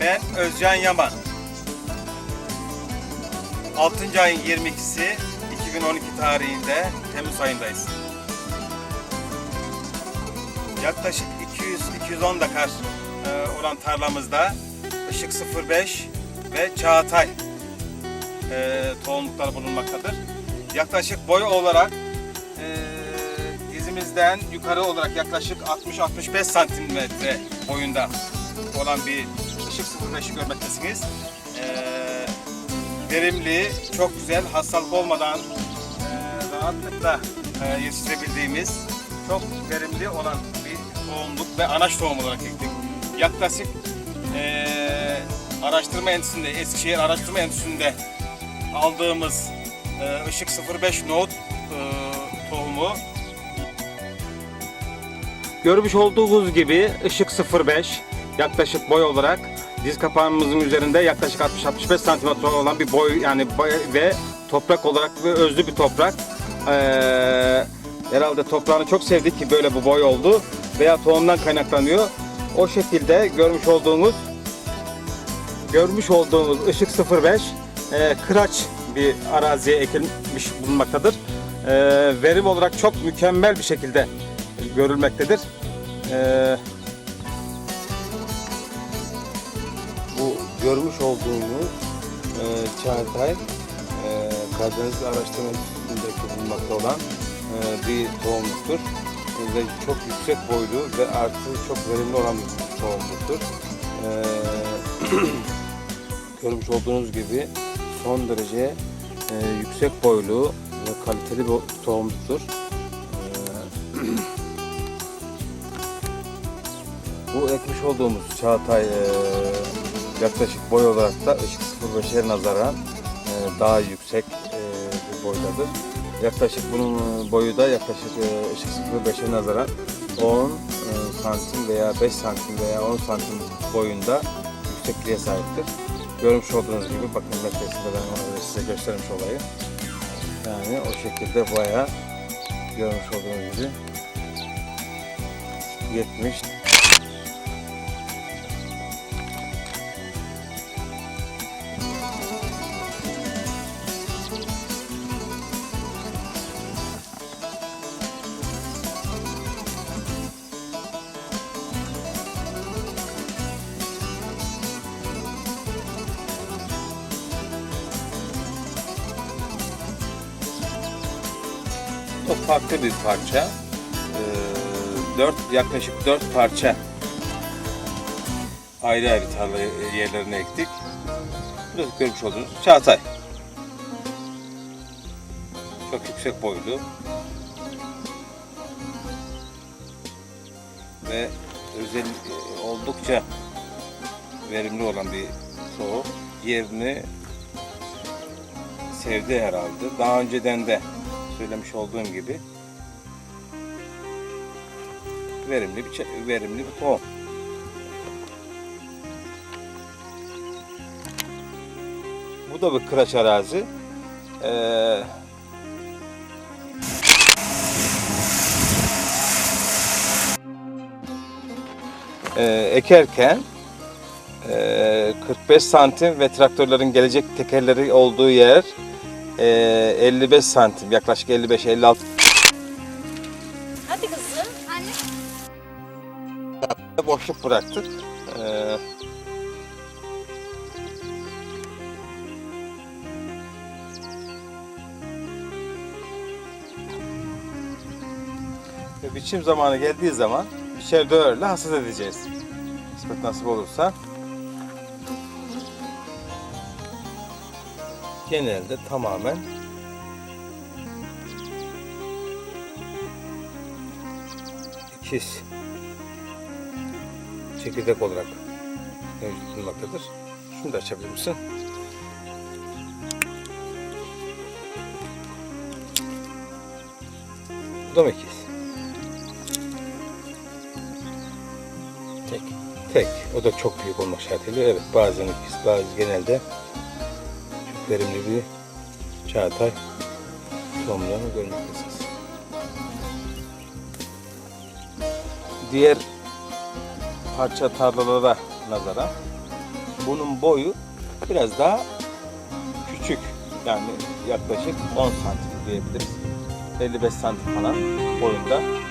Ben Özcan Yaman. 6. ayın 22'si 2012 tarihinde Temmuz ayındayız. Yaklaşık 200-210 dakar e, olan tarlamızda Işık 05 ve Çağatay e, tohumlukları bulunmaktadır. Yaklaşık boy olarak e, dizimizden yukarı olarak yaklaşık 60-65 santimetre boyunda olan bir Işık 05'i görmektesiniz. E, verimli, çok güzel, hastalık olmadan e, rahatlıkla e, yetiştirebildiğimiz çok verimli olan bir tohumluk ve anaç tohum olarak ektik. Yaklaşık e, araştırma endüstrisinde, Eskişehir Araştırma Endüstrisinde aldığımız e, Işık 05 Nohut e, tohumu Görmüş olduğunuz gibi Işık 05 yaklaşık boy olarak diz kapağımızın üzerinde yaklaşık 60-65 santimetre olan bir boy yani boy ve toprak olarak ve özlü bir toprak. Ee, herhalde toprağını çok sevdik ki böyle bu boy oldu veya tohumdan kaynaklanıyor. O şekilde görmüş olduğunuz görmüş olduğunuz Işık 05 e, kıraç bir araziye ekilmiş bulunmaktadır. E, verim olarak çok mükemmel bir şekilde görülmektedir. E, Bu görmüş olduğumuz e, Çağatay e, Karadeniz Araştırma bulunmakta olan e, bir tohumluktur. Ve çok yüksek boylu ve artı çok verimli olan bir tohumluktur. E, görmüş olduğunuz gibi son derece e, yüksek boylu ve kaliteli bir tohumluktur. E, Bu ekmiş olduğumuz Çağatay e, yaklaşık boy olarak da ışık 05'e nazaran e, daha yüksek bir boydadır. Yaklaşık bunun boyu da yaklaşık e, ışık 05'e nazaran 10 e, santim veya 5 santim veya 10 santim boyunda yüksekliğe sahiptir. Görmüş olduğunuz gibi bakın metresinde ben onu size göstermiş olayım. Yani o şekilde bayağı görmüş olduğunuz gibi 70 Çok farklı bir parça. Ee, dört, yaklaşık dört parça ayrı ayrı tarla yerlerine ektik. Burası görmüş olduğunuz Çağatay. Çok yüksek boylu. Ve özel oldukça verimli olan bir tohum. Yerini sevdi herhalde. Daha önceden de söylemiş olduğum gibi verimli bir verimli bir tohum. Bu da bir kıraç arazi. Ee, ee, ekerken ee, 45 santim ve traktörlerin gelecek tekerleri olduğu yer ee, 55 santim yaklaşık 55-56 Hadi kızım. Anne. boşluk bıraktık. Ee, ve biçim zamanı geldiği zaman biçer döverle hasat edeceğiz. Kısmet nasip olursa. Genelde tamamen ikiz çekirdek olarak mevcut bulunmaktadır. Şunu da açabilir misin? Bu da mı ikiz? Tek. tek. O da çok büyük olmak şartıyla. Evet bazen ikiz, bazı genelde verimli bir Çağatay tohumlarını görmektesiniz. Diğer parça tarlalara nazaran bunun boyu biraz daha küçük. Yani yaklaşık 10 santim diyebiliriz. 55 santim falan boyunda